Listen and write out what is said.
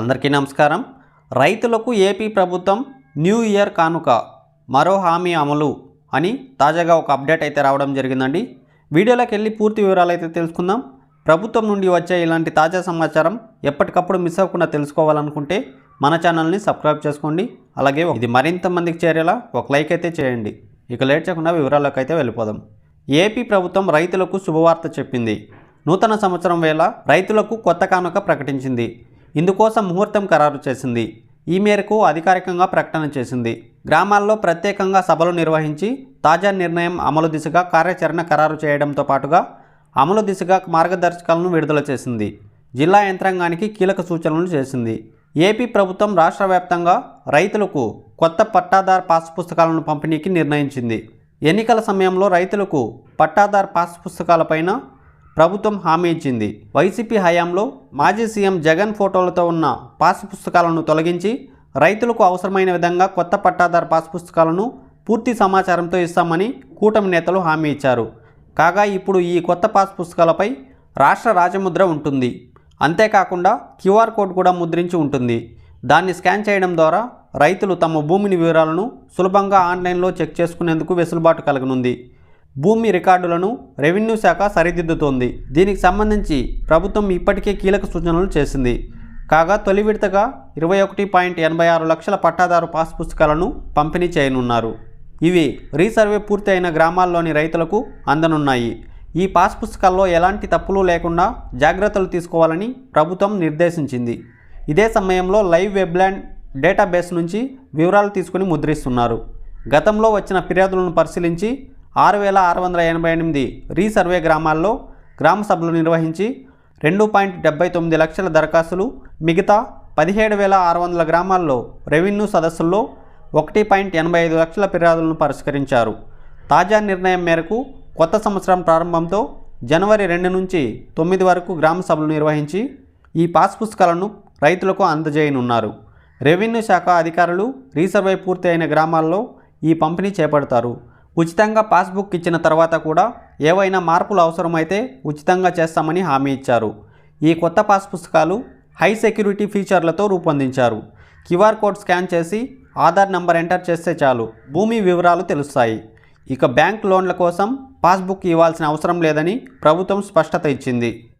అందరికీ నమస్కారం. రైతులకు ఏపీ ప్రభుత్వం న్యూ ఇయర్ కానుక మరో హామీ అమలు అని తాజాగా ఒక అప్డేట్ అయితే రావడం జరిగిందండి. వీడియోలోకి వెళ్ళి పూర్తి వివరాలు అయితే తెలుసుకుందాం. ప్రభుత్వం నుండి వచ్చే ఇలాంటి తాజా సమాచారం ఎప్పటికప్పుడు మిస్ అవ్వకుండా తెలుసుకోవాలనుకుంటే మన ఛానల్ని సబ్స్క్రైబ్ చేసుకోండి. అలాగే ఇది మరింత మందికి చేరేలా ఒక లైక్ అయితే చేయండి. ఇక లేట్ చేయకుండా వివరాల్లోకి అయితే వెళ్ళిపోదాం. ఏపీ ప్రభుత్వం రైతులకు శుభవార్త చెప్పింది. నూతన సంవత్సరం వేళ రైతులకు కొత్త కానుక ప్రకటించింది. ఇందుకోసం ముహూర్తం ఖరారు చేసింది. ఈ మేరకు అధికారికంగా ప్రకటన చేసింది. గ్రామాల్లో ప్రత్యేకంగా సభలు నిర్వహించి తాజా నిర్ణయం అమలు దిశగా కార్యాచరణ ఖరారు చేయడంతో పాటుగా అమలు దిశగా మార్గదర్శకాలను విడుదల చేసింది. జిల్లా యంత్రాంగానికి కీలక సూచనలు చేసింది. ఏపీ ప్రభుత్వం రాష్ట్ర వ్యాప్తంగా రైతులకు కొత్త పట్టాదార్ పాస్ పుస్తకాలను పంపిణీకి నిర్ణయించింది. ఎన్నికల సమయంలో రైతులకు పట్టాదార్ పాస్ పుస్తకాలపైన ప్రభుత్వం హామీ ఇచ్చింది. వైసీపీ హయాంలో మాజీ సీఎం జగన్ ఫోటోలతో ఉన్న పాస్ పుస్తకాలను తొలగించి రైతులకు అవసరమైన విధంగా కొత్త పట్టాదారు పాస్ పుస్తకాలను పూర్తి సమాచారంతో ఇస్తామని కూటమి నేతలు హామీ ఇచ్చారు. కాగా ఇప్పుడు ఈ కొత్త పాస్ పుస్తకాలపై రాష్ట్ర రాజముద్ర ఉంటుంది. అంతేకాకుండా క్యూఆర్ కోడ్ కూడా ముద్రించి ఉంటుంది. దాన్ని స్కాన్ చేయడం ద్వారా రైతులు తమ భూమిని వివరాలను సులభంగా ఆన్లైన్లో చెక్ చేసుకునేందుకు వెసులుబాటు కలగనుంది. భూమి రికార్డులను రెవెన్యూ శాఖ సరిదిద్దుతోంది. దీనికి సంబంధించి ప్రభుత్వం ఇప్పటికే కీలక సూచనలు చేసింది. కాగా తొలి విడతగా ఇరవై ఒకటి పాయింట్ ఎనభై ఆరు లక్షల పట్టాదారు పాస్ పుస్తకాలను పంపిణీ చేయనున్నారు. ఇవి రీసర్వే పూర్తి అయిన గ్రామాల్లోని రైతులకు అందనున్నాయి. ఈ పాస్ పుస్తకాల్లో ఎలాంటి తప్పులు లేకుండా జాగ్రత్తలు తీసుకోవాలని ప్రభుత్వం నిర్దేశించింది. ఇదే సమయంలో లైవ్ వెబ్లాండ్ డేటాబేస్ నుంచి వివరాలు తీసుకుని ముద్రిస్తున్నారు. గతంలో వచ్చిన ఫిర్యాదులను పరిశీలించి ఆరు వేల ఆరు వందల ఎనభై ఎనిమిది రీసర్వే గ్రామాల్లో గ్రామ సభలు నిర్వహించి రెండు పాయింట్ డెబ్బై తొమ్మిది లక్షల దరఖాస్తులు మిగతా పదిహేడు వేల ఆరు వందల గ్రామాల్లో రెవెన్యూ సదస్సుల్లో ఒకటి పాయింట్ ఎనభై ఐదు లక్షల ఫిర్యాదులను పరిష్కరించారు. తాజా నిర్ణయం మేరకు కొత్త సంవత్సరం ప్రారంభంతో జనవరి రెండు నుంచి తొమ్మిది వరకు గ్రామ సభలు నిర్వహించి ఈ పాస్ పుస్తకాలను రైతులకు అందజేయనున్నారు. రెవెన్యూ శాఖ అధికారులు రీసర్వే పూర్తి అయిన గ్రామాల్లో ఈ పంపిణీ చేపడతారు. ఉచితంగా పాస్బుక్ ఇచ్చిన తర్వాత కూడా ఏవైనా మార్పులు అవసరమైతే ఉచితంగా చేస్తామని హామీ ఇచ్చారు. ఈ కొత్త పాస్ పుస్తకాలు హై సెక్యూరిటీ ఫీచర్లతో రూపొందించారు. క్యూఆర్ కోడ్ స్కాన్ చేసి ఆధార్ నంబర్ ఎంటర్ చేస్తే చాలు. భూమి వివరాలు తెలుస్తాయి. ఇక బ్యాంక్ లోన్ల కోసం పాస్బుక్ ఇవ్వాల్సిన అవసరం లేదని ప్రభుత్వం స్పష్టత ఇచ్చింది.